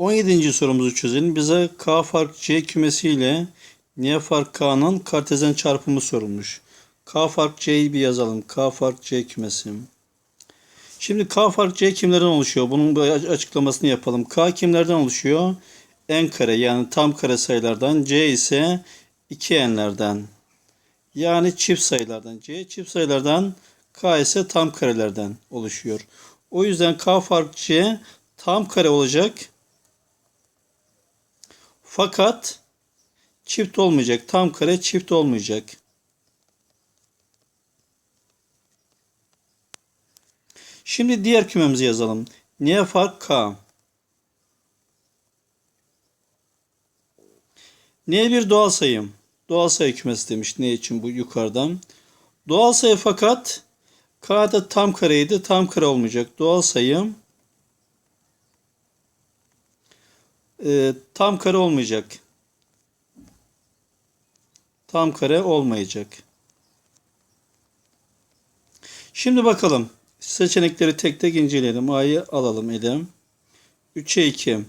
17. sorumuzu çözelim. Bize K fark C kümesi ile N fark K'nın kartezyen çarpımı sorulmuş. K fark C'yi bir yazalım. K fark C kümesi. Şimdi K fark C kimlerden oluşuyor? Bunun bir açıklamasını yapalım. K kimlerden oluşuyor? N kare yani tam kare sayılardan. C ise 2n'lerden. Yani çift sayılardan. C çift sayılardan. K ise tam karelerden oluşuyor. O yüzden K fark C tam kare olacak. Fakat çift olmayacak. Tam kare çift olmayacak. Şimdi diğer kümemizi yazalım. N fark K. N bir doğal sayım. Doğal sayı kümesi demiş. Ne için bu yukarıdan? Doğal sayı fakat K'da tam kareydi. Tam kare olmayacak. Doğal sayım e, tam kare olmayacak. Tam kare olmayacak. Şimdi bakalım. Seçenekleri tek tek inceleyelim. A'yı alalım elim. 3'e 2.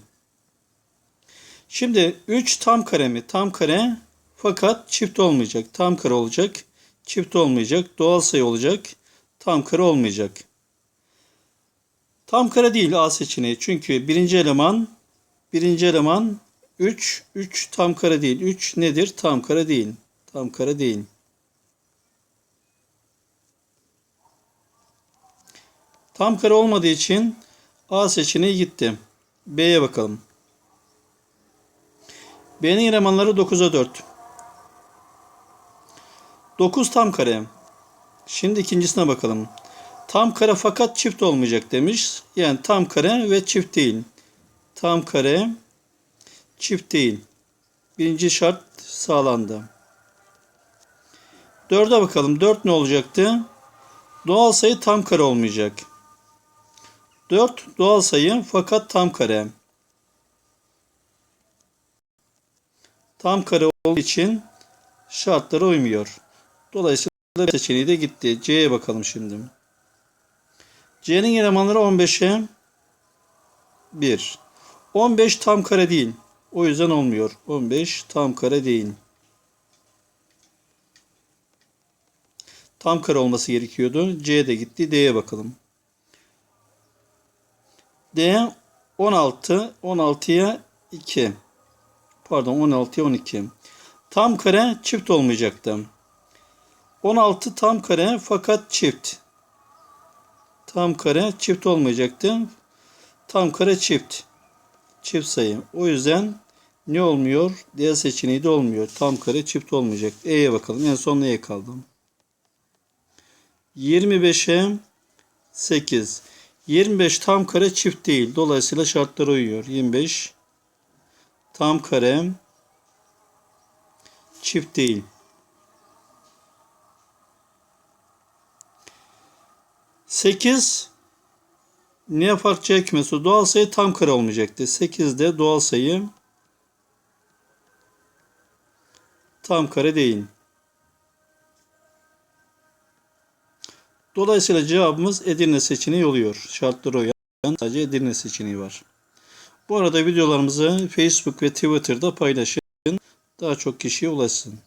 Şimdi 3 tam kare mi? Tam kare fakat çift olmayacak. Tam kare olacak. Çift olmayacak. Doğal sayı olacak. Tam kare olmayacak. Tam kare değil A seçeneği. Çünkü birinci eleman birinci eleman 3. 3 tam kare değil. 3 nedir? Tam kare değil. Tam kare değil. Tam kare olmadığı için A seçeneği gitti. B'ye bakalım. B'nin elemanları 9'a 4. 9 tam kare. Şimdi ikincisine bakalım. Tam kare fakat çift olmayacak demiş. Yani tam kare ve çift değil. Tam kare çift değil. Birinci şart sağlandı. 4'e bakalım. 4 ne olacaktı? Doğal sayı tam kare olmayacak. 4 doğal sayı fakat tam kare. Tam kare olduğu için şartlara uymuyor. Dolayısıyla seçeneği de gitti. C'ye bakalım şimdi. C'nin elemanları 15'e 1. 15 tam kare değil. O yüzden olmuyor. 15 tam kare değil. Tam kare olması gerekiyordu. C de gitti. D'ye bakalım. D 16 16'ya 2. Pardon 16'ya 12. Tam kare çift olmayacaktı. 16 tam kare fakat çift. Tam kare çift olmayacaktı. Tam kare çift. Çift sayı. O yüzden ne olmuyor? D seçeneği de olmuyor. Tam kare çift olmayacak. E'ye bakalım. En son neye kaldım? 25'e 8. 25 tam kare çift değil. Dolayısıyla şartlara uyuyor. 25 tam kare çift değil. 8 ne fark C? Doğal sayı tam kare olmayacaktı. 8 de doğal sayı tam kare değil. Dolayısıyla cevabımız Edirne seçeneği oluyor. Şartları uyan sadece Edirne seçeneği var. Bu arada videolarımızı Facebook ve Twitter'da paylaşın. Daha çok kişiye ulaşsın.